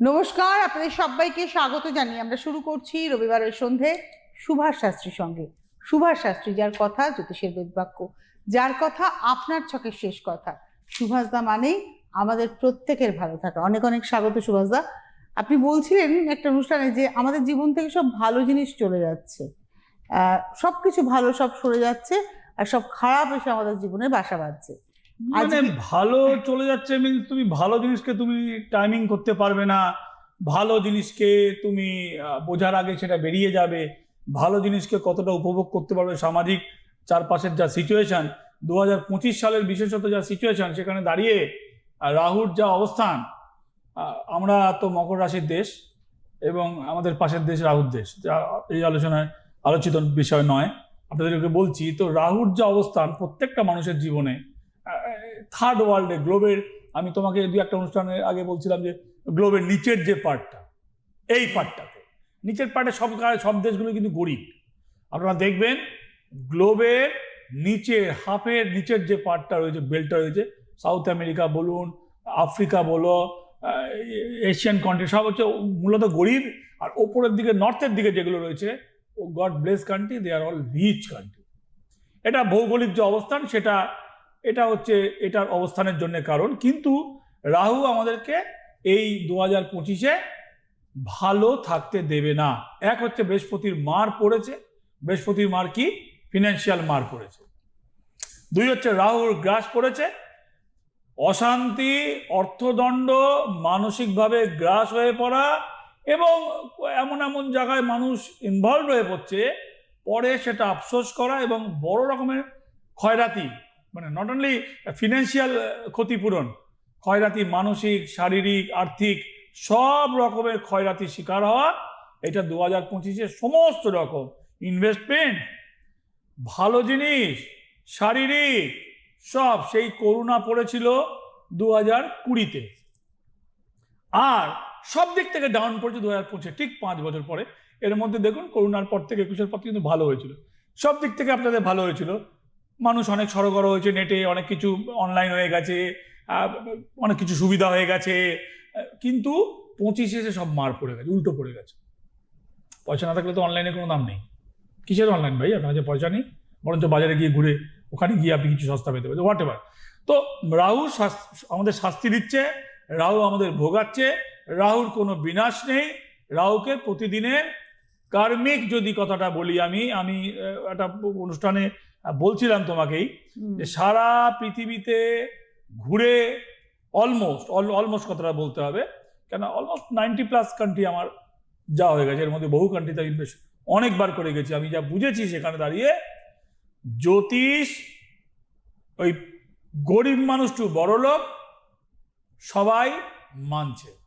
নমস্কার, আপনাদের সবাইকে স্বাগত জানিয়ে আমরা শুরু করছি রবিবারের সন্ধে সুভাষ শাস্ত্রীর সঙ্গে। সুভাষ শাস্ত্রী যার কথা, জ্যোতিষের বেদবাক্য, যার কথা আপনার ছকের শেষ কথা। সুভাষদা মানেই আমাদের প্রত্যেকের ভালো থাকা। অনেক অনেক স্বাগত সুভাষদা আপনি বলছিলেন একটা অনুষ্ঠানে যে আমাদের জীবন থেকে সব ভালো জিনিস চলে যাচ্ছে। সব কিছু ভালো সব সরে যাচ্ছে আর সব খারাপ এসে আমাদের জীবনে বাসা বাঁধছে। মানে ভালো চলে যাচ্ছে মিনস তুমি ভালো জিনিসকে তুমি টাইমিং করতে পারবে না। ভালো জিনিসকে তুমি বোঝার আগে সেটা বেরিয়ে যাবে। ভালো জিনিসকে কতটা উপভোগ করতে পারবে সামাজিক চারপাশের যা সিচুয়েশন দু হাজার পঁচিশ সালের বিশেষত যা সিচুয়েশন সেখানে দাঁড়িয়ে রাহুর যা অবস্থান আমরা তো মকর রাশির দেশ এবং আমাদের পাশের দেশ রাহুর দেশ। যা এই আলোচনায় আলোচিত বিষয় নয়। আপনাদেরকে বলছি তো রাহুর যা অবস্থান প্রত্যেকটা মানুষের জীবনে থার্ড ওয়ার্ল্ডে গ্লোবের আমি তোমাকে দু একটা অনুষ্ঠানের আগে বলছিলাম যে গ্লোবের নিচের যে পার্টটা এই পার্টটাতে নিচের পার্টে সব সব দেশগুলো কিন্তু গরিব। আপনারা দেখবেন গ্লোবের নিচের হাফের নিচের যে পার্টটা রয়েছে বেল্টটা রয়েছে সাউথ আমেরিকা বলুন আফ্রিকা বলো এশিয়ান কান্ট্রি সব হচ্ছে মূলত গরিব। আর ওপরের দিকে নর্থের দিকে যেগুলো রয়েছে, ও God bless country they are all rich country এটা ভৌগোলিক যে অবস্থান, সেটা এটা হচ্ছে এটার অবস্থানের জন্য কারণ। কিন্তু রাহু আমাদেরকে এই দু হাজার পঁচিশে ভালো থাকতে দেবে না। এক হচ্ছে বৃহস্পতির মার পড়েছে। বৃহস্পতির মার কি? ফিনান্সিয়াল মার পড়েছে। দুই হচ্ছে রাহুর গ্রাস পড়েছে। অশান্তি, অর্থদণ্ড, মানসিকভাবে গ্রাস হয়ে পড়া এবং এমন এমন জায়গায় মানুষ ইনভলভ হয়ে পড়ছে। পরে সেটা আফসোস করা এবং বড় রকমের ক্ষয়রাতি মানে নট অনলি ফিনান্সিয়াল ক্ষতিপূরণ, ক্ষয়রাতি মানসিক, শারীরিক, আর্থিক, সব রকমের ক্ষয়রাতি শিকার হওয়া, এটা দু হাজার পঁচিশে সমস্ত রকম ইনভেস্টমেন্ট ভালো জিনিস, শারীরিক, সব সেই করুণা পড়েছিল দু হাজার কুড়িতে। আর সব দিক থেকে ডাউন পড়েছে দু হাজার পঁচিশে, ঠিক পাঁচ বছর পরে। এর মধ্যে দেখুন করোনার পর থেকে একুশের পর থেকে কিন্তু ভালো হয়েছিল। সব দিক থেকে আপনাদের ভালো হয়েছিল। মানুষ অনেক সরগর হয়েছে নেটে অনেক কিছু অনলাইন হয়ে গেছে অনেক কিছু সুবিধা হয়ে গেছে কিন্তু পঁচিশে এসে সব মার পড়ে গেছে, উল্টো পড়ে গেছে। পয়সা না থাকলে তো অনলাইনে কোনো দাম নেই। কিসের অনলাইন ভাই? আপনার কাছে পয়সা নেই? বরঞ্চ বাজারে গিয়ে ঘুরে, ওখানে গিয়ে আপনি কিছু সস্তা পেতে পারেন হোয়াট এভার তো রাহু আমাদের শাস্তি দিচ্ছে, রাহু আমাদের ভোগাচ্ছে, রাহুর কোনো বিনাশ নেই, রাহুকে প্রতিদিনের কার্মিক যদি কথাটা বলি আমি আমি একটা অনুষ্ঠানে বলছিলাম তোমাকেই যে সারা পৃথিবীতে ঘুরে অলমোস্ট অলমোস্ট কথাটা বলতে হবে। কেন? অলমোস্ট নাইনটি প্লাস কান্ট্রি আমার যাওয়া হয়ে গেছে এর মধ্যে বহু কান্ট্রিতে আমি বেশ অনেকবার করে গেছি। আমি যা বুঝেছি সেখানে দাঁড়িয়ে জ্যোতিষ ওই গরিব মানুষ টু বড় লোক সবাই মানছে।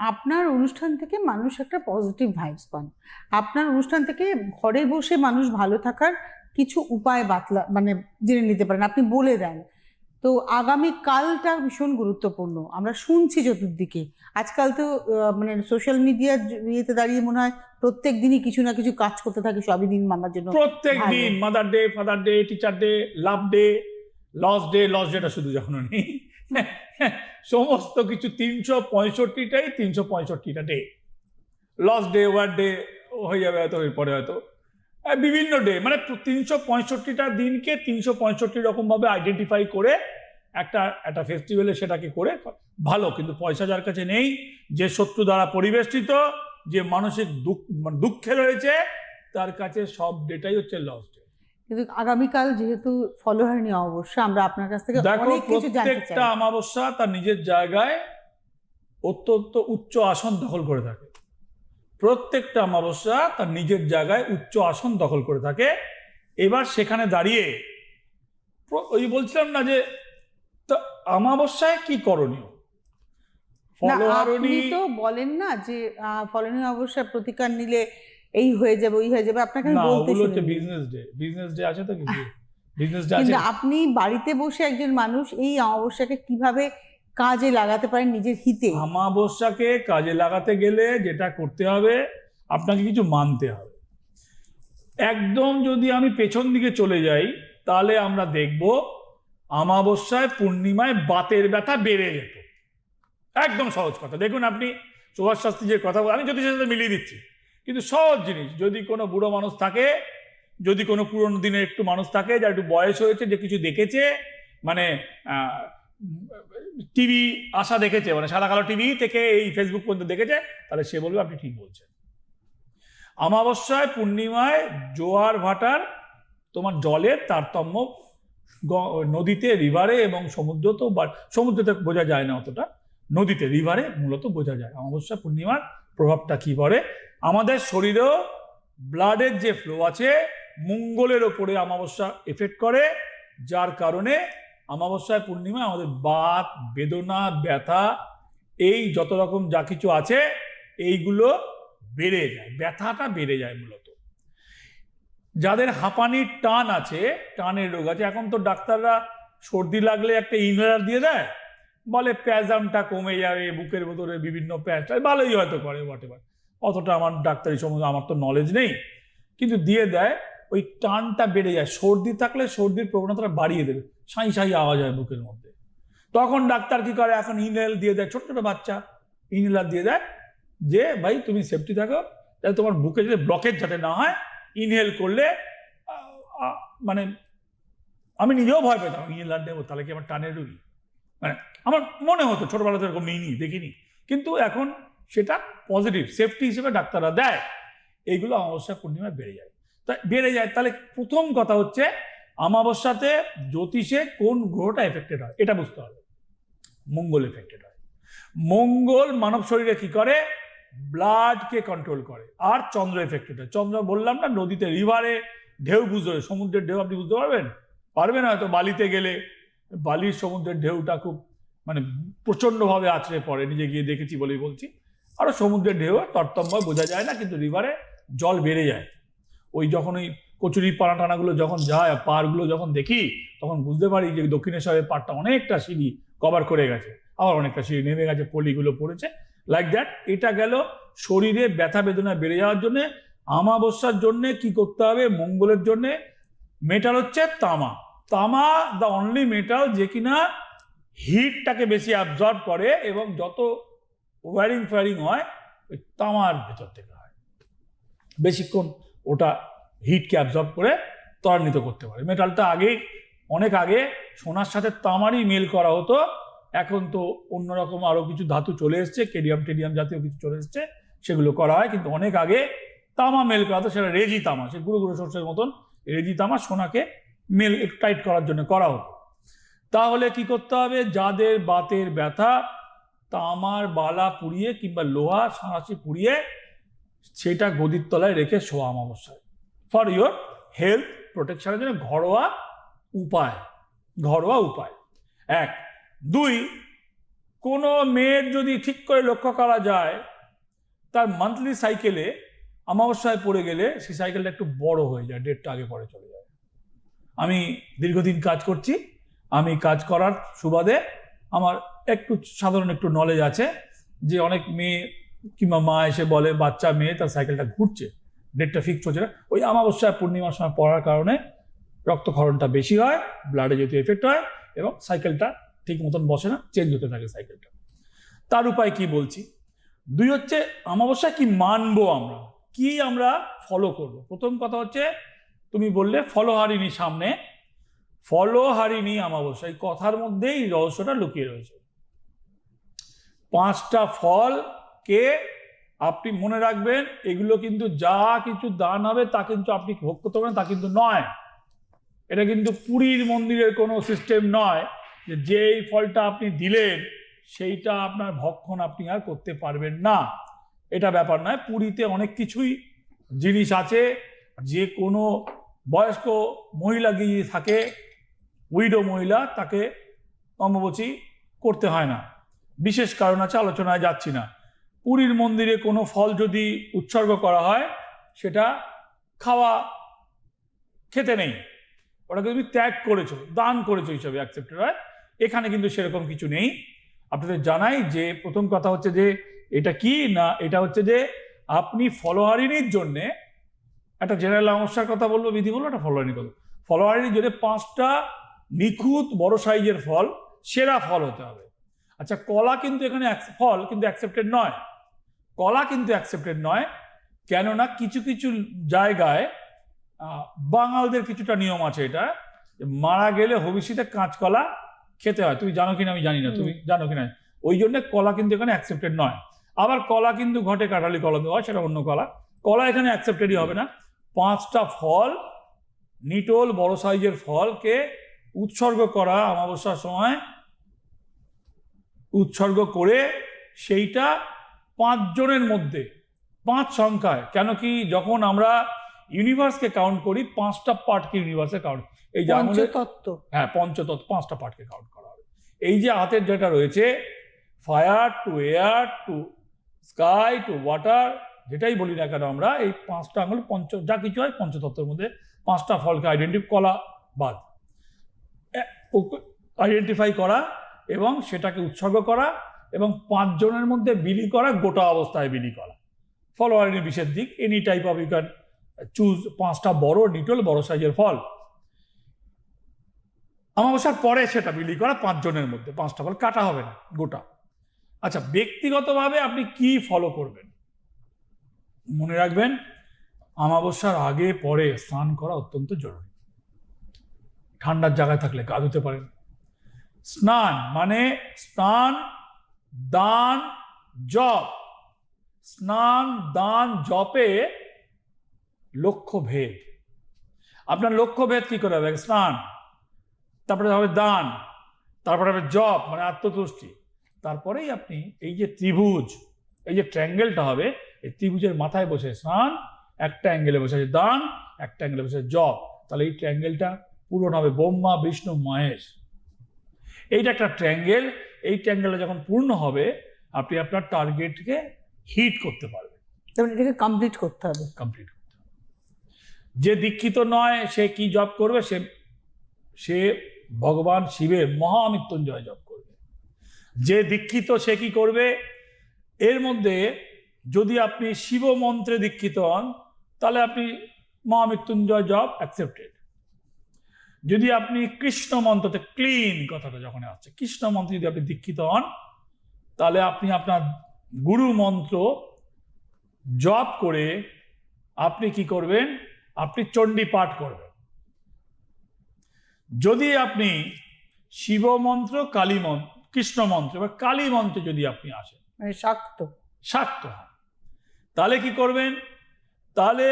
আপনার অনুষ্ঠান থেকে মানুষ একটা পজিটিভ ভাইবস পান। আপনার অনুষ্ঠান থেকে ঘরে বসে মানুষ ভালো থাকার কিছু উপায় বাতলা মানে জেনে নিতে পারেন আপনি বলে দেন। তো আগামী কালটা ভীষণ গুরুত্বপূর্ণ। আমরা শুনছি চতুর্দিকে। আজকাল তো মানে সোশ্যাল মিডিয়ার ইয়েতে দাঁড়িয়ে মনে হয় প্রত্যেক দিনই কিছু না কিছু কাজ করতে থাকি সবই দিন মামার জন্য প্রত্যেক দিন mother day father day teacher day love day loss day loss data শুধু যখন নেই সমস্ত কিছু তিনশো পঁয়ষট্টিটাই তিনশো পঁয়ষট্টিটা day loss day war day হয়ে যাবে হয়তো, এরপরে হয়তো। বিভিন্ন ডে মানে তিনশো পঁয়ষট্টিটা দিনকে তিনশো পঁয়ষট্টি রকমভাবে আইডেন্টিফাই করে একটা একটা ফেস্টিভ্যালে সেটাকে করে, ভালো, কিন্তু পয়সা যার কাছে নেই, যে শত্রু দ্বারা পরিবেষ্টিত, যে মানসিক দুঃখ মানে দুঃখে রয়েছে, তার কাছে সব ডেটাই হচ্ছে লস কিন্তু আগামীকাল যেহেতু ফলো হয়নি অবশ্য আমরা আপনার কাছ থেকে অনেক কিছু জানতে চাই। প্রত্যেকটা অমাবস্যা তার নিজের জায়গায় অত্যন্ত উচ্চ আসন দখল করে থাকে। প্রত্যেকটা অমাবস্যা তার নিজের জায়গায় উচ্চ আসন দখল করে থাকে। এবার সেখানে দাঁড়িয়ে ওই বলছিলাম না যে তা অমাবস্যায় কি করণীয়? না তো বলেন না যে ফলনীয় অবশ্যই প্রতিকার নিলে এই হয়ে যাবে ওই হয়ে যাবে আপনাকে আমি না বলতে হচ্ছে বিজনেস ডে বিজনেস ডে আছে তো কিছু? বিজনেস ডে আছে? কিন্তু আপনি বাড়িতে বসে একজন মানুষ এই অমাবস্যাকে কীভাবে কাজে লাগাতে পারেন নিজের হিতে? অমাবস্যাকে কাজে লাগাতে গেলে যেটা করতে হবে আপনাকে কিছু মানতে হবে। একদম যদি আমি পেছন দিকে চলে যাই তাহলে আমরা দেখব অমাবস্যায় পূর্ণিমায় বাতের ব্যথা বেড়ে যেত। একদম সহজ কথা। দেখুন আপনি সুভাষ শাস্ত্রী যে কথা আমি জ্যোতিষের সাথে মিলিয়ে দিচ্ছি। কিন্তু সহজ জিনিস, যদি কোনো বুড়ো মানুষ থাকে, যদি কোনো পুরনো দিনের একটু মানুষ থাকে, যার একটু বয়স হয়েছে, যে কিছু দেখেছে মানে টিভি আসা দেখেছে মানে সাদা কালো টিভি থেকে এই ফেসবুক পর্যন্ত দেখেছে, তাহলে সে বলবে আপনি ঠিক বলছেন। অমাবস্যায়, পূর্ণিমায়, জোয়ার ভাটার, তোমার জলের তারতম্য নদীতে, রিভারে এবং সমুদ্র তো সমুদ্রতে বোঝা যায় না অতটা, নদীতে, রিভারে মূলত বোঝা যায়। অমাবস্যা, পূর্ণিমার প্রভাবটা কি পড়ে? আমাদের শরীরেও ব্লাডের যে ফ্লো আছে, মঙ্গলের ওপরে অমাবস্যা এফেক্ট করে, যার কারণে অমাবস্যায় পূর্ণিমা আমাদের বাত, বেদনা, ব্যথা, এই যত রকম যা কিছু আছে, এইগুলো বেড়ে যায়, ব্যথাটা বেড়ে যায় মূলত। যাদের হাঁপানির টান আছে, টানের রোগ আছে, এখন তো ডাক্তাররা সর্দি লাগলে একটা ইনহেলার দিয়ে দেয় বলে প্যাজামটা কমে যাবে, বুকের ভেতরে বিভিন্ন প্যাচ ভালোই হয়তো করে হোয়াট অতটা আমার ডাক্তারি সম্বন্ধে আমার তো নলেজ নেই। কিন্তু দিয়ে দেয়, ওই টানটা বেড়ে যায়। সর্দি থাকলে সর্দির প্রবণতাটা বাড়িয়ে দেবে। সাঁই সাঁই আওয়াজ হয় বুকের মধ্যে। তখন ডাক্তার কি করে? এখন ইনহেল দিয়ে দেয়, ছোট ছোট বাচ্চা। ইনহেলার দিয়ে দেয় যে, ভাই, তুমি সেফটি থাকো। যাতে তোমার বুকে যদি ব্লকেজ যাতে না হয় ইনহেল করলে মানে আমি নিজেও ভয় পেতাম। ইনহেলার নেব তাহলে কি আমার টানের রুগী? মানে আমার মনে হতো ছোটবেলাতে এরকম নিইনি দেখিনি। কিন্তু এখন সেটা পজিটিভ সেফটি হিসেবে ডাক্তাররা দেয়। এইগুলো অমাবস্যা পূর্ণিমায় বেড়ে যায়। তা বেড়ে যায়, তাহলে প্রথম কথা হচ্ছে অমাবস্যাতে জ্যোতিষে কোন গ্রহটা এফেক্টেড হয়? এটা বুঝতে হবে। মঙ্গল এফেক্টেড হয়। মঙ্গল মানব শরীরে কি করে? ব্লাডকে কন্ট্রোল করে। আর চন্দ্র এফেক্টেড হয়। চন্দ্র বললাম না, নদীতে রিভারে ঢেউ বুঝতে সমুদ্রের ঢেউ, আপনি বুঝতে পারবেন? পারবেন হয়তো বালিতে গেলে। বালির সমুদ্রের ঢেউটা খুব মানে প্রচণ্ডভাবে আছড়ে পড়ে, নিজে গিয়ে দেখেছি বলেই বলছি। আরও সমুদ্রের ঢেউ তরতম্য বোঝা যায় না, কিন্তু রিভারে জল বেড়ে যায়। ওই যখন ওই কচুরি পানা টানাগুলো যখন যায় পারগুলো যখন দেখি, তখন বুঝতে পারি যে দক্ষিণেশ্বরের পাড়টা অনেকটা সিঁড়ি কভার করে গেছে। আবার অনেকটা সিঁড়ি নেমে গেছে, পলিগুলো পড়েছে। লাইক দ্যাট এটা গেল শরীরে ব্যথা বেদনা বেড়ে যাওয়ার জন্য, আমাবস্যার জন্য কি করতে হবে, মঙ্গলের জন্য, মেটাল হচ্ছে তামা। তামা দ্য অনলি মেটাল যে কিনা হিটটাকে বেশি অ্যাবজর্ব করে এবং যত ওয়ারিং ফায়ারিং হয়, ওই তামার ভেতর থেকে হয়। বেশিক্ষণ ওটা হিটকে অ্যাবজর্ব করে ত্বরান্বিত করতে পারে। মেটালটা আগে অনেক আগে সোনার সাথে তামারই মেল করা হতো, এখন তো অন্যরকম আরও কিছু ধাতু চলে এসছে কেডিয়াম টেডিয়াম জাতীয় কিছু চলে এসছে, সেগুলো করা হয়, কিন্তু অনেক আগে তামা মেল করা হতো, সেটা রেজি তামা, সে গুঁড়ো গুঁড়ো সর্ষের মতন রেজি তামা সোনাকে মেল একটু টাইট করার জন্য করা হতো তাহলে কি করতে হবে? যাদের বাতের ব্যথা, তামার বালা পুড়িয়ে কিংবা লোহা সাঁড়াশি পুড়িয়ে সেটা গদির তলায় রেখে শোয়া অমাবস্যায়। ফর ইয়োর হেলথ প্রোটেকশনের জন্য ঘরোয়া উপায় ঘরোয়া উপায়। এক। দুই, কোনো মেয়ের যদি ঠিক করে লক্ষ্য করা যায়, তার মান্থলি সাইকেলে অমাবস্যায় পড়ে গেলে সেই সাইকেলটা একটু বড় হয়ে যায় ডেটটা আগে পরে চলে যায়। আমি দীর্ঘদিন কাজ করছি, আমি কাজ করার সুবাদে আমার একটু সাধারণ একটু নলেজ আছে যে অনেক মেয়ে কিংবা মা এসে বলে, বাচ্চা, মেয়ে তার সাইকেলটা ঘুরছে ডেটটা ফিক্স হচ্ছে না। ওই অমাবস্যায় পূর্ণিমার সময় পড়ার কারণে রক্তক্ষরণটা বেশি হয় ব্লাডে যেহেতু এফেক্ট হয় এবং সাইকেলটা ঠিক মতন বসে না চেঞ্জ হতে থাকে সাইকেলটা তার উপায় কি বলছি? দুই হচ্ছে অমাবস্যায় কি মানবো আমরা? কি আমরা ফলো করব? প্রথম কথা হচ্ছে তুমি বললে ফলহারিণী সামনে। ফলহারিণী অমাবস্যা, এই কথার মধ্যেই রহস্যটা লুকিয়ে রয়েছে। পাঁচটা ফল কে আপনি মনে রাখবেন, এগুলো কিন্তু যা কিছু দান হবে তা কিন্তু আপনি ভোগ করতে পারেন তা কিন্তু নয়। এটা কিন্তু পুরীর মন্দিরের কোনো সিস্টেম নয় যে যেই ফলটা আপনি দিলেন, সেইটা আপনার ভক্ষণ আপনি আর করতে পারবেন না। এটা ব্যাপার নয়, পুরীতে অনেক কিছুই জিনিস আছে, যে কোনো বয়স্ক মহিলা গিয়ে থাকে উইডো মহিলা তাকে অম্বুবচী করতে হয় না। বিশেষ কারণ আছে, আলোচনায় যাচ্ছি না। পুরীর মন্দিরে কোনো ফল যদি উৎসর্গ করা হয়, সেটা খাওয়া খেতে নেই। ওটাকে তুমি ত্যাগ করেছ, দান করেছ হিসাবে অ্যাকসেপ্টেড হয়। এখানে কিন্তু সেরকম কিছু নেই। আপনাদের জানাই যে, প্রথম কথা হচ্ছে যে, এটা কি না, এটা হচ্ছে যে, আপনি ফলোহারিণীর জন্যে একটা জেনারেল সমস্যার কথা বলব বিধি বলব একটা ফলোহারিণী কথা ফলোহারিণীর জন্য পাঁচটা নিখুঁত বড় সাইজের ফল সেরা ফল হতে হবে। আচ্ছা কলা কিন্তু এখানে ফল কিন্তু অ্যাকসেপ্টেড নয়। কলা কিন্তু অ্যাকসেপ্টেড নয় কেননা কিছু কিছু জায়গায় বাঙালদের কিছুটা নিয়ম আছে এটা মারা গেলে হবিষ্যতে কাঁচকলা খেতে হয়। তুমি জানো কিনা আমি জানি না তুমি জানো কিনা? ওই জন্য কলা কিন্তু এখানে অ্যাকসেপ্টেড নয়। আবার কলা কিন্তু ঘটে কাঁঠালি কলা দেওয়া হয়, সেটা অন্য কলা। কলা এখানে অ্যাকসেপ্টেডই হবে না। পাঁচটা ফল নিটোল বড় সাইজের ফলকে উৎসর্গ করা অমাবস্যার সময় উৎসর্গ করে সেইটা পাঁচজনের মধ্যে পাঁচ সংখ্যায়। কেন কি যখন আমরা ইউনিভার্সকে কাউন্ট করি পাঁচটা পার্টকে ইউনিভার্সে কাউন্ট এই যে পঞ্চতত্ত্ব। হ্যাঁ পঞ্চতত্ত্ব পাঁচটা পার্টকে কাউন্ট করা হবে। এই যে হাতের যেটা রয়েছে fire to air to sky to water যেটাই বলি না কেন, আমরা এই পাঁচটা আঙুল পঞ্চ, যা কিছু হয় পঞ্চতত্ত্বের মধ্যে পাঁচটা ফলকে আইডেন্টিফাই করা বাদ। আইডেন্টিফাই করা এবং সেটাকে উৎসর্গ করা এবং পাঁচজনের মধ্যে বিলি করা, গোটা অবস্থায় বিলি করা। ফলোয়ারিনি বিশেষ দিক any type of you can choose পাঁচটা বড় ডিটেল বড় সাইজের ফল। অমাবস্যার পরে সেটা বিলি করা পাঁচজনের মধ্যে, পাঁচটা ফল কাটা হবে না, গোটা। আচ্ছা ব্যক্তিগতভাবে আপনি কি ফলো করবেন? মনে রাখবেন, অমাবস্যার আগে, পরে স্নান করা অত্যন্ত জরুরি। ঠান্ডার জায়গায় থাকলে গা ধুতে পারেন। স্নান মানে স্নান, দান, জপ। স্নান, দান, জপে লক্ষ্য ভেদ আপনার লক্ষ্য ভেদ কি করে হবে? স্নান, তারপরে হবে দান, তারপরে হবে জপ মানে আত্মতুষ্টি। তারপরেই আপনি এই যে ত্রিভুজ, এই যে ট্র্যাঙ্গেলটা হবে এই ত্রিভুজের মাথায় বসে স্নান একটা অ্যাঙ্গেলে বসে আছে দান একটা অ্যাঙ্গেলে বসে জপ। তাহলে এই ট্র্যাঙ্গেলটা পূরণ হবে ব্রহ্মা বিষ্ণু মহেশ। এইটা একটা ট্র্যাঙ্গেল। এই ট্র্যাঙ্গেলটা যখন পূর্ণ হবে আপনি আপনার টার্গেটকে হিট করতে পারবেন। তারপরে এটাকে কমপ্লিট করতে হবে। কমপ্লিট করতে হবে। যে দীক্ষিত নয় সে কি জব করবে? সে সে ভগবান শিবের মহামৃত্যুঞ্জয় জপ করবে। যে দীক্ষিত সে কি করবে? এর মধ্যে যদি আপনি শিব মন্ত্রে দীক্ষিত হন তাহলে আপনি মহামৃত্যুঞ্জয় জব অ্যাকসেপ্টেড যদি আপনি কৃষ্ণ মন্ত্রতে ক্লিন কথাটা যখন আসছে কৃষ্ণ মন্ত্রে যদি আপনি দীক্ষিত হন তাহলে আপনি আপনার গুরু মন্ত্র জপ করে আপনি কি করবেন? আপনি চণ্ডী পাঠ করবেন। যদি আপনি শিব মন্ত্র কালী মন্ত্র কৃষ্ণ মন্ত্র বা কালী মন্ত্রে যদি আপনি আসেন মানে শাক্ত। শাক্ত হন। তাহলে কি করবেন? তাহলে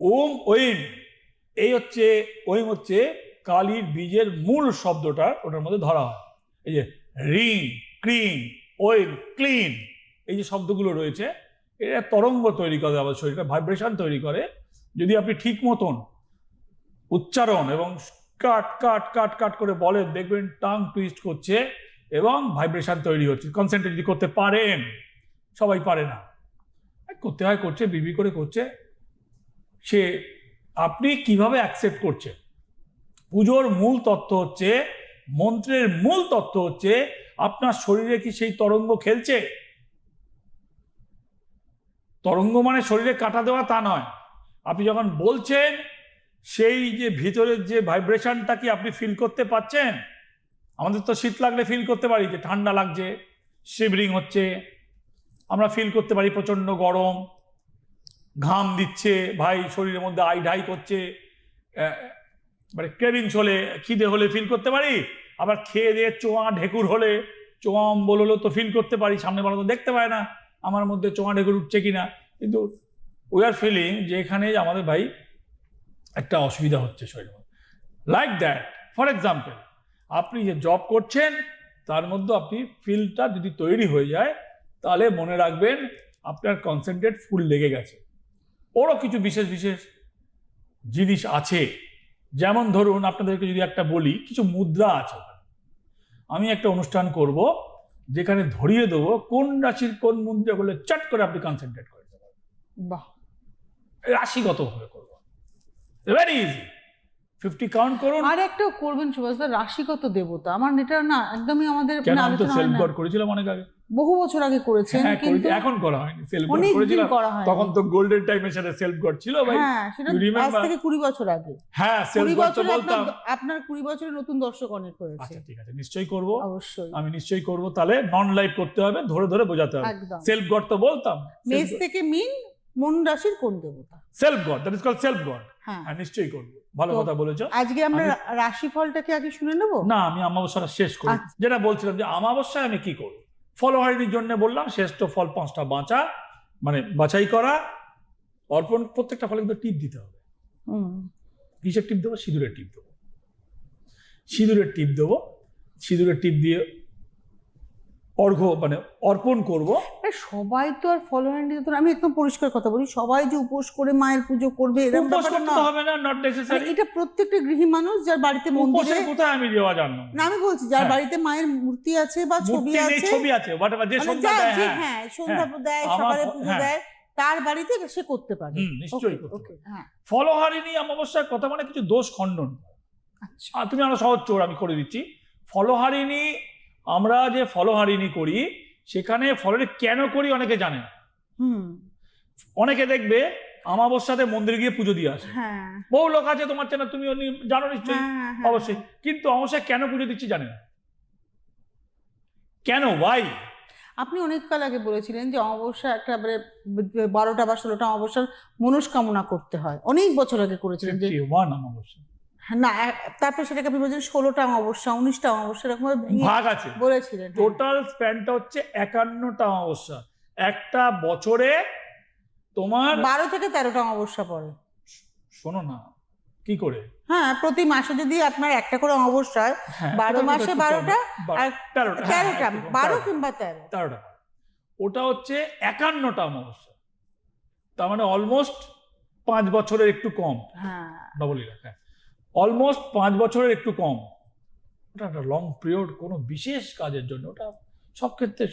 ওম ওইম, এই হচ্ছে, ওইম হচ্ছে কালীর বীজের মূল শব্দটা ওটার মধ্যে ধরা হয়। এই যে রিং ক্রিং ওইম, ক্লিন, এই যে শব্দগুলো রয়েছে এটা তরঙ্গ তৈরি করে আমাদের শরীরে ভাইব্রেশন তৈরি করে। যদি আপনি ঠিক মতন উচ্চারণ এবং কাট কাট কাট কাট করে বলেন, দেখবেন টাং টুইস্ট করছে এবং ভাইব্রেশন তৈরি হচ্ছে। কনসেন্ট্রেট যদি করতে পারেন সবাই পারে না। করতে হয়, করছে, বিবি করে করছে। সে, আপনি কীভাবে অ্যাকসেপ্ট করছেন? পুজোর মূল তত্ত্ব হচ্ছে, মন্ত্রের মূল তত্ত্ব হচ্ছে, আপনার শরীরে কি সেই তরঙ্গ খেলছে? তরঙ্গ মানে শরীরে কাটা দেওয়া তা নয়। আপনি যখন বলছেন, সেই যে ভিতরের যে ভাইব্রেশনটা কি আপনি ফিল করতে পাচ্ছেন? আমাদের তো শীত লাগলে ফিল করতে পারি, যে ঠান্ডা লাগছে শিবরিং হচ্ছে আমরা ফিল করতে পারি প্রচণ্ড গরম, ঘাম দিচ্ছে, ভাই শরীরের মধ্যে আই ঢাই করছে মানে ক্রেভিংস হলে, খিদে হলে ফিল করতে পারি, আবার খেয়ে দিয়ে চোয়া ঢেকুর হলে, চোয়া অম্বল তো ফিল করতে পারি, সামনে বাড়া তো দেখতে পায় না, আমার মধ্যে চোয়া ঢেকুর উঠছে কিনা। কিন্তু উই আর ফিলিং যে এখানে আমাদের ভাই একটা অসুবিধা হচ্ছে শরীরের মধ্যে। লাইক দ্যাট ফর এক্সাম্পল আপনি যে জব করছেন, তার মধ্যে আপনি ফিলটা যদি তৈরি হয়ে যায় তাহলে মনে রাখবেন আপনার কনসেন্ট্রেট ফুল লেগে গেছে। ওরও কিছু বিশেষ বিশেষ জিনিস আছে। যেমন ধরুন আপনাদেরকে যদি একটা বলি কিছু মুদ্রা আছে আমি একটা অনুষ্ঠান করব যেখানে ধরিয়ে দেবো কোন রাশির কোন মুদ্রা বলে চট করে আপনি কনসেন্ট্রেট করে দেবেন। বাহ। রাশিগতভাবে করব। ভেরি ইজি ফিফটি কাউন্ট করুন। আর একটা করবেন সুভাষদা রাশিগত দেবতা। আমার এটা না একদমই আমাদের কেন? মানে আমি তো সেলফ গড করেছিলাম অনেক আগে। বহু বছর আগে করেছেন হ্যাঁ কিন্তু এখন করা হয়নি সেলফ গড করেছিলাম। তখন তো গোল্ডেন টাইমের সাথে সেলফ গড ছিল ভাই। হ্যাঁ সেটা আজ থেকে কুড়ি বছর আগে। হ্যাঁ সেলফ গড তো বলতাম। আপনার আপনার কুড়ি বছরে নতুন দর্শক অনেক হয়েছে। আচ্ছা ঠিক আছে। নিশ্চয়ই করব। অবশ্যই। আমি নিশ্চয়ই করব। তাহলে নন লাইভ করতে হবে ধরে ধরে বোঝাতে হবে। সেলফ গড তো বলতাম। মেষ থেকে মিন মন রাশির কোন দেবতা? Self God that is call self God হ্যাঁ নিশ্চয়ই করব। ভালো কথা বলেছ। আজকে আমরা রাশিফলটাকে আগে শুনে নেব? না আমি অমাবস্যাটা শেষ করি। আচ্ছা। যেটা বলছিলাম যে অমাবস্যায় আমি কি করব? ফলহারিণীর জন্য বললাম শ্রেষ্ঠ ফল পাঁচটা বাঁচা মানে বাছাই করা অর্পণ প্রত্যেকটা ফলে কিন্তু টিপ দিতে হবে। কিসের টিপ দেবো? সিঁদুরের টিপ দেবো। সিঁদুরের টিপ দেবো। সিঁদুরের টিপ দিয়ে অর্ঘ্য মানে অর্পণ করব। সবাই তো আর ফলোয়ার দিতে আমি একদম পরিষ্কার কথা বলি সবাই যে উপোস করে মায়ের পুজো করবে উপোস করতে হবে না নট নেসেসারি এটা প্রত্যেকটা গৃহী মানুষ যার বাড়িতে মন্দিরে কোথায় আমি দেওয়া জানলাম না আমি বলছি যার হ্যাঁ। বাড়িতে মায়ের মূর্তি আছে বা ছবি আছে ছবি আছে যে মানে সন্ধ্যা দেয় হ্যাঁ হ্যাঁ। সন্ধ্যা দেয় সকালে পুজো হ্যাঁ। দেয় তার বাড়িতে সে করতে পারে নিশ্চয়ই ওকে হ্যাঁ। ফলহারিণী অমাবস্যার কথা মানে কিছু দোষ খণ্ডন। আচ্ছা। তুমি আমরা সহজ চোর আমি করে দিচ্ছি। ফলহারিণী আমরা যে ফলহারিণী করি সেখানে ফলের কেন করি অনেকে জানে না। অনেকে দেখবে অমাবস্যাতে মন্দিরে গিয়ে পুজো দিয়ে আসে। হ্যাঁ। বহু লোক আছে তোমার চেনা তুমি জানো নিশ্চয়ই। হ্যাঁ, হ্যাঁ, অবশ্যই। কিন্তু অমাবস্যায় কেন পুজো দিচ্ছি জানে না। কেন? ওয়াই আপনি অনেক কাল আগে বলেছিলেন যে অমাবস্যা একটা মানে বারোটা বা ষোলোটা অমাবস্যার মনস্কামনা করতে হয়। অনেক বছর আগে করেছিলেন যে অমাবস্যা। না এক- তারপর সেটাকে আপনি বলছেন ষোলোটা অমাবস্যা উনিশটা অমাবস্যা এরকম ভাবে ভাগ আছে বলেছিলেন হ্যাঁ। টোটাল স্প্যানটা হচ্ছে একান্নটা অমাবস্যা। একটা বছরে তোমার বারো থেকে তেরোটা অমাবস্যা পড়ে। শোনো না কি করে? হ্যাঁ প্রতি মাসে যদি আপনার একটা করে অমাবস্যা হয় হ্যাঁ, বারো মাসে বারোটা আর তেরোটা হ্যাঁ, তেরোটা বারো কিংবা তেরো। তেরোটা। ওটা হচ্ছে একান্নটা অমাবস্যা। তার মানে অলমোস্ট পাঁচ বছরের একটু কম। হ্যাঁ। ডবল হ্যাঁ। অলমোস্ট পাঁচ বছরের একটু কম ওটা একটা লং পিরিয়ড কোনো বিশেষ কাজের জন্য ওটা সব ক্ষেত্রে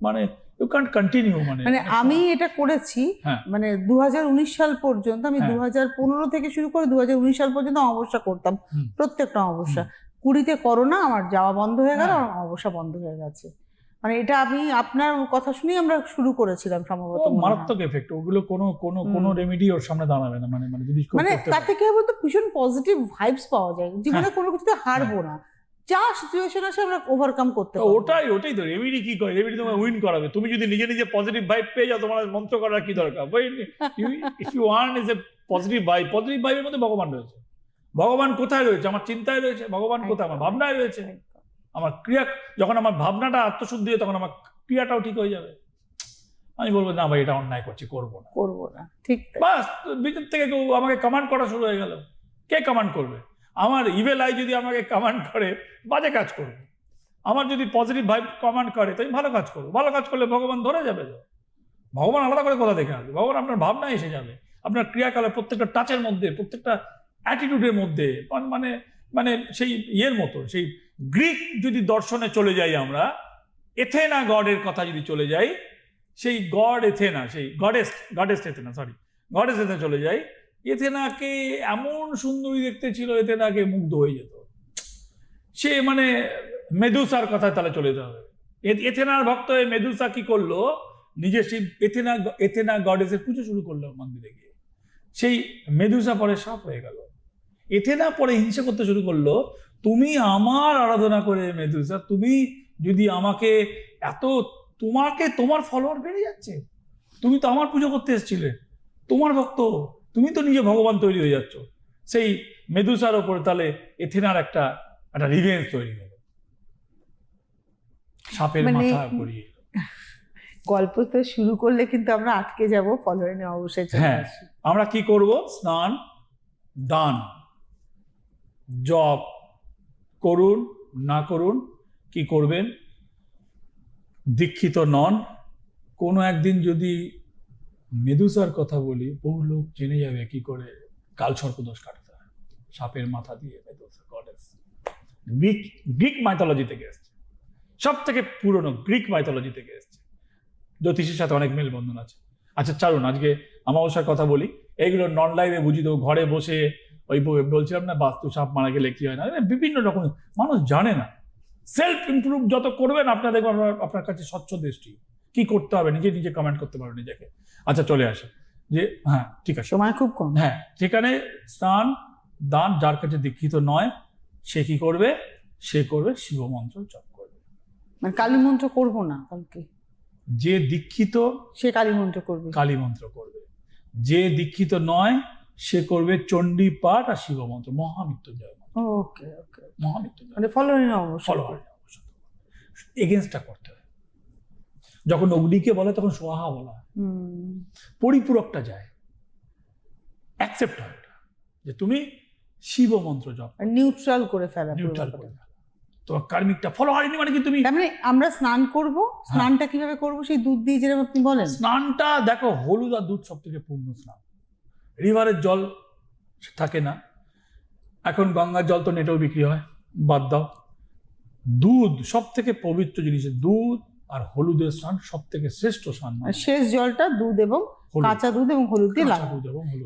মানে ইউ ক্যান্ট কন্টিনিউ মানে মানে আমি এটা করেছি হ্যাঁ। মানে দু হাজার উনিশ সাল পর্যন্ত আমি হ্যাঁ। দু পনেরো থেকে শুরু করে দু হাজার উনিশ সাল পর্যন্ত অমাবস্যা করতাম প্রত্যেকটা অমাবস্যা কুড়িতে করোনা আমার যাওয়া বন্ধ হয়ে গেল হ্যাঁ। আর অমাবস্যা বন্ধ হয়ে গেছে মানে এটা আমি আপনার কথা শুনেই আমরা শুরু করেছিলাম সম্ভবত হয়। মারাত্মক এফেক্ট ওগুলো কোনো কোনো কোনো। রেমেডি ওর সামনে দাঁড়াবে না মানে মানে যদি মানে তার। থেকে বলতো ভীষণ পজিটিভ ভাইবস পাওয়া যায়। জীবনে হ্যাঁ। কোনো কিছুতে হারবো না। যা সিচুয়েশন আছে আমরা ওভারকাম করতে পারব। ওটাই ওটাই তো রেমেডি কি করে? রেমেডি তোমার উইন করাবে। তুমি যদি নিজে নিজে পজিটিভ ভাইব পেয়ে যাও তোমার মন্ত্র করার কি দরকার? If you want is a positive vibe positive ভাইবের মধ্যে ভগবান রয়েছে। ভগবান কোথায় রয়েছে? আমার চিন্তায় রয়েছে। ভগবান কোথায়? আমার ভাবনায় রয়েছে। আমার ক্রিয়া যখন আমার ভাবনাটা আত্মশুদ্ধি হয় তখন আমার ক্রিয়াটাও ঠিক হয়ে যাবে। আমি বলব না ভাই এটা অন্যায় করছি করব না। করব না ঠিক তাই। বাস ভিতর থেকে কেউ আমাকে কমান্ড করা শুরু হয়ে গেল। কে কমান্ড করবে? আমার ইভেল আই যদি আমাকে কমান্ড করে বাজে কাজ করবে। আমার যদি পজিটিভ ভাইব কমান্ড করে তো আমি ভালো কাজ করব। ভালো কাজ করলে ভগবান ধরে যাবে তো। ভগবান আলাদা করে কোথা থেকে আসবে? ভগবান আপনার ভাবনা এসে যাবে। আপনার ক্রিয়াকলাপ প্রত্যেকটা টাচের মধ্যে প্রত্যেকটা অ্যাটিটিউডের মধ্যে মানে মানে সেই ইয়ের মতো সেই গ্রিক যদি দর্শনে চলে যাই আমরা, এথেনা গডের কথা যদি চলে যাই, সেই গড এথেনা, সেই goddess goddess Athena sorry goddess Athena চলে যাই, এথেনাকে এমন সুন্দরী দেখতে ছিল, এথেনাকে মুগ্ধ হয়ে যেত। সে মানে মেদুসার কথা তাহলে চলে যেতে হবে। এথেনার ভক্ত হয়ে মেদুসা কি করল? নিজে সেই এথেনা এথেনা গডেসের পুজো শুরু করল মন্দিরে গিয়ে। সেই মেদুসা পরে সাপ হয়ে গেল। এথেনা পরে হিংসা করতে শুরু করল তুমি আমার আরাধনা করে মেদুসা তুমি যদি আমাকে এত তোমাকে তোমার ফলোয়ার বেড়ে যাচ্ছে তুমি তো আমার পুজো করতে এসেছিলে তোমার ভক্ত তুমি তো নিজে ভগবান তৈরি হয়ে যাচ্ছ। সেই মেদুসার ওপরে তাহলে এথেনার একটা একটা রিভেন্স তৈরি হলো সাপের মানে- মাথা পরিয়ে গল্প তো শুরু করলে কিন্তু আমরা আটকে যাব ফলোয়ারিনে অবশ্যই হ্যাঁ। আমরা কি করব? স্নান দান জপ করুন, না করুন, কি করবেন? দীক্ষিত নন। কোনো একদিন যদি মেদুসার কথা বলি, বহু লোক জেনে যাবে কি করে কাল সর্পদোষ কাটাতে হয়। সাপের মাথা দিয়ে Medusa goddess Greek Greek mythology থেকে এসছে। সব থেকে পুরনো গ্রিক মাইথোলজি থেকে এসছে। জ্যোতিষের সাথে অনেক মেলবন্ধন আছে। আচ্ছা চারুন আজকে অমাবস্যার কথা বলি। এইগুলো নন লাইভে বুঝি দেবো ঘরে বসে ওই বলছিলাম না বাস্তু সাপ মারা গেলে কি হয় না? এ বিভিন্ন রকম মানুষ জানে না। সেলফ ইমপ্রুভ যত করবেন আপনার দেখবেন আপনার- আপনার কাছে স্বচ্ছ দৃষ্টি। কি করতে হবে? নিজে নিজে কমেন্ট করতে পারবেন নিজেকে। আচ্ছা চলে আসে। যে হ্যাঁ ঠিক আছে। সময় খুব কম। হ্যাঁ সেখানে স্নান দান যার কাছে দীক্ষিত নয় সে কি করবে? সে করবে শিব মন্ত্র জপ করবে। মানে কালী মন্ত্র করব না কালকে? যে দীক্ষিত সে কালী মন্ত্র করবে। কালী মন্ত্র করবে। যে দীক্ষিত নয় সে করবে চণ্ডী পাঠ আর শিব মন্ত্র মহামৃত্যুঞ্জয় মন্ত্র। ওকে ওকে মহামৃত্যুঞ্জয় মানে এগেনস্টটা করতে হয়। যখন অগ্নিকে বলে তখন সোহা বলা হয়। পরিপূরকটা যায়। অ্যাকসেপ্ট হয় যে তুমি শিব মন্ত্র জপ নিউট্রাল করে ফেলা নিউট্রাল করে। ফেলো। তোমার কার্মিকটা ফলো হয়নি মানে কি তুমি মানে আমরা স্নান করব হ্যাঁ। স্নানটা কীভাবে করব সেই দুধ দিয়ে যেরকম আপনি বলেন? স্নানটা দেখো হলুদ আর দুধ সব থেকে পূর্ণ স্নান। রিভারের জল থাকে না। এখন গঙ্গার জল তো নেটেও বিক্রি হয় বাদ দাও। দুধ সব থেকে পবিত্র জিনিস দুধ আর হলুদের স্নান সব থেকে শ্রেষ্ঠ স্নান আর শেষ জলটা দুধ এবং কাঁচা দুধ এবং হলুদ দিয়ে লাগাবো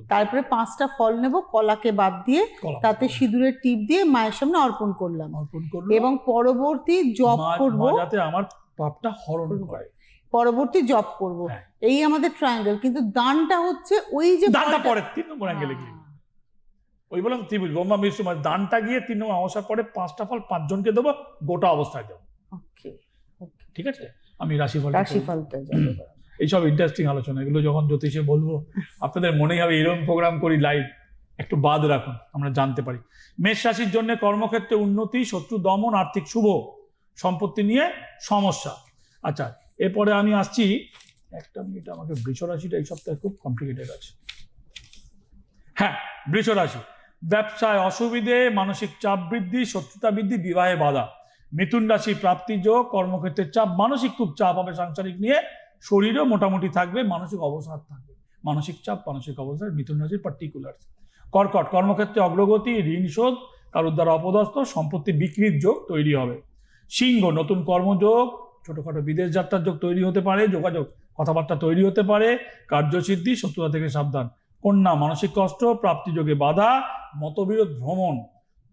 তারপরে পাঁচটা ফল নেব কলাকে বাদ দিয়ে তাতে সিঁদুরের টিপ দিয়ে মায়ের সামনে অর্পণ করলাম। অর্পণ করলাম। এবং পরবর্তী জপ করব। যাতে আমার পাপটা হরণ করে। পরবর্তী জব করব। হ্যাঁ। এই আমাদের ট্রায়াঙ্গেল কিন্তু দানটা হচ্ছে ওই যে দানটা পরে তিন নম্বর অ্যাঙ্গেলে গিয়ে। হ্যাঁ। ওই বললাম ত্রিভুজ ব্রহ্মা বিষ্ণু মানে দানটা গিয়ে তিন নম্বর অবসর পরে পাঁচটা ফল পাঁচজনকে দেবো গোটা অবস্থায় দেবো। ওকে ঠিক আছে? আমি রাশিফল রাশিফলটা এইসব ইন্টারেস্টিং আলোচনা এগুলো যখন জ্যোতিষে বলব আপনাদের মনেই হবে এরকম প্রোগ্রাম করি লাইভ একটু বাদ রাখুন আমরা জানতে পারি। মেষ রাশির জন্য কর্মক্ষেত্রে উন্নতি শত্রু দমন আর্থিক শুভ সম্পত্তি নিয়ে সমস্যা। আচ্ছা এরপরে আমি আসছি, একটা মিনিট আমাকে বৃষ রাশিটা এই সপ্তাহে খুব কমপ্লিকেটেড আছে। হ্যাঁ বৃষ রাশি ব্যবসায় অসুবিধে, মানসিক চাপ বৃদ্ধি, শত্রুতা বৃদ্ধি, বিবাহে বাধা। মিথুন রাশি প্রাপ্তি যোগ, কর্মক্ষেত্রের চাপ, মানসিক খুব চাপ হবে সাংসারিক নিয়ে। শরীরও মোটামুটি থাকবে, মানসিক অবসাদ থাকবে। মানসিক চাপ, মানসিক অবসাদ, মিথুন রাশির পার্টিকুলার কর্কট, কর্মক্ষেত্রে অগ্রগতি, ঋণ শোধ, কারোর দ্বারা অপদস্থ, সম্পত্তি বিক্রির যোগ তৈরি হবে। সিংহ, নতুন কর্মযোগ ছোটখাটো বিদেশ যাত্রার যোগ তৈরি হতে পারে, যোগাযোগ, কথাবার্তা তৈরি হতে পারে, কার্যসিদ্ধি, শত্রুতা থেকে সাবধান। কন্যা, মানসিক কষ্ট প্রাপ্তিযোগে বাধা, মতবিরোধ, ভ্রমণ।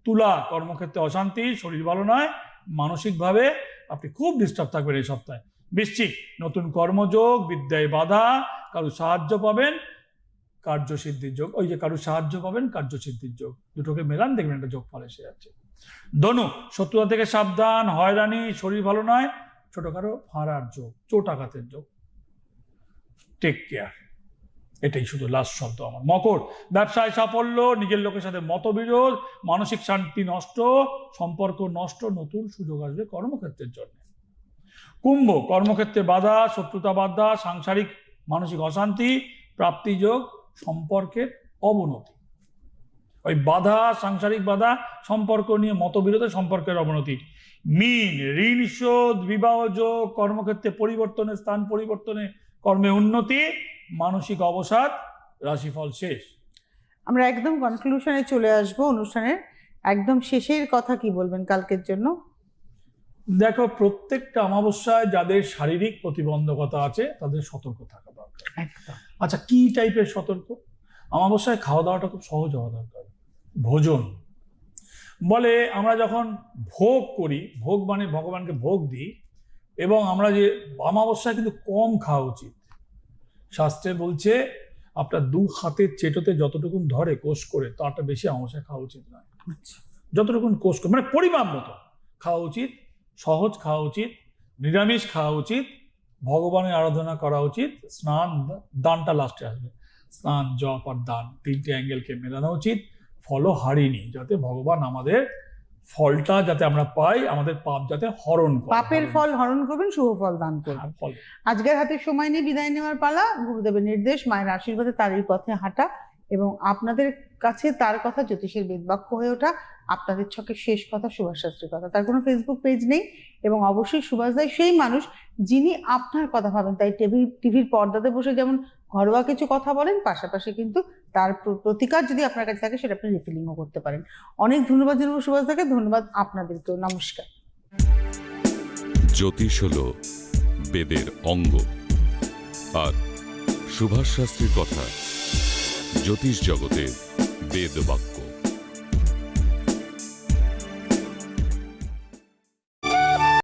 তুলা, কর্মক্ষেত্রে অশান্তি, শরীর ভালো নয়, মানসিকভাবে আপনি খুব ডিস্টার্ব থাকবেন এই সপ্তাহে। বৃশ্চিক, নতুন কর্মযোগ, বিদ্যায় বাধা, কারও সাহায্য পাবেন, কার্যসিদ্ধির যোগ, ওই যে কারও সাহায্য পাবেন, কার্যসিদ্ধির যোগ। দুটোকে মেলান, দেখবেন একটা যোগ ফল এসে যাচ্ছে। ধনু, শত্রুতা থেকে সাবধান, হয়রানি, শরীর ভালো নয় ছোটখাটো ফাঁড়ার যোগ চোট আঘাতের যোগ। টেক কেয়ার এটাই শুধু লাস্ট শব্দ আমার। মকর, ব্যবসায় সাফল্য, নিজের লোকের সাথে মতবিরোধ, মানসিক শান্তি নষ্ট, সম্পর্ক নষ্ট, নতুন সুযোগ আসবে কর্মক্ষেত্রের জন্য। কুম্ভ, কর্মক্ষেত্রে বাধা, শত্রুতা বাধা সাংসারিক, মানসিক অশান্তি প্রাপ্তিযোগ সম্পর্কের অবনতি। ওই বাধা, সাংসারিক বাধা, সম্পর্ক নিয়ে মতবিরোধে সম্পর্কের অবনতি। মিন ঋণ শোধ বিবাহ যোগ কর্মক্ষেত্রে পরিবর্তনে স্থান পরিবর্তনে কর্মে উন্নতি মানসিক অবসাদ রাশিফল শেষ। আমরা একদম কনক্লুশনে চলে আসব অনুষ্ঠানের। একদম শেষের কথা কি বলবেন কালকের জন্য? দেখো প্রত্যেকটা অমাবস্যায় যাদের শারীরিক প্রতিবন্ধকতা আছে তাদের সতর্ক থাকা দরকার। আচ্ছা কি টাইপের সতর্ক? অমাবস্যায় খাওয়া দাওয়াটা খুব সহজ হওয়া দরকার। ভোজন। বলে আমরা যখন ভোগ করি ভোগ মানে ভগবানকে ভোগ দিই এবং আমরা যে অমাবস্যায় কিন্তু কম খাওয়া উচিত। শাস্ত্রে বলছে আপনার দু হাতের চেটোতে যতটুকুন ধরে কোষ করে তারটা বেশি অমাবস্যায় খাওয়া উচিত নয়। আচ্ছা। যতটুকুন কোষ করে মানে পরিমাণ মতো খাওয়া উচিত সহজ খাওয়া উচিত নিরামিষ খাওয়া উচিত ভগবানের আরাধনা করা উচিত স্নান দানটা লাস্টে আসবে। স্নান জপ আর দান তিনটে অ্যাঙ্গেলকে মেলানো উচিত। ফলও হারিনি যাতে ভগবান আমাদের ফলটা যাতে আমরা পাই আমাদের পাপ যাতে হরণ পাপের ফল হরণ করবেন শুভ ফল দান করে। করবেন আজকের হাতে সময় নিয়ে বিদায় নেওয়ার পালা গুরুদেবের নির্দেশ মায়ের আশীর্বাদে তারই পথে হাঁটা এবং আপনাদের কাছে তার কথা জ্যোতিষের বেদবাক্য হয়ে ওঠা আপনাদের ছকের শেষ কথা সুভাষ শাস্ত্রীর কথা। তার কোনো ফেসবুক পেজ নেই এবং অবশ্যই সুভাষ দাই সেই মানুষ যিনি আপনার কথা ভাবেন। তাই টিভি টিভির পর্দাতে বসে যেমন ঘরোয়া কিছু কথা বলেন, পাশাপাশি কিন্তু তার প্রতিকার যদি আপনার কাছে থাকে সেটা আপনি রিফিলিংও করতে পারেন। অনেক ধন্যবাদ জানাব সুভাষ দাকে, ধন্যবাদ আপনাদেরকেও, নমস্কার। জ্যোতিষ হল বেদের অঙ্গ। আর সুভাষ শাস্ত্রীর কথা জ্যোতিষ জগতে বেদ বাক্য।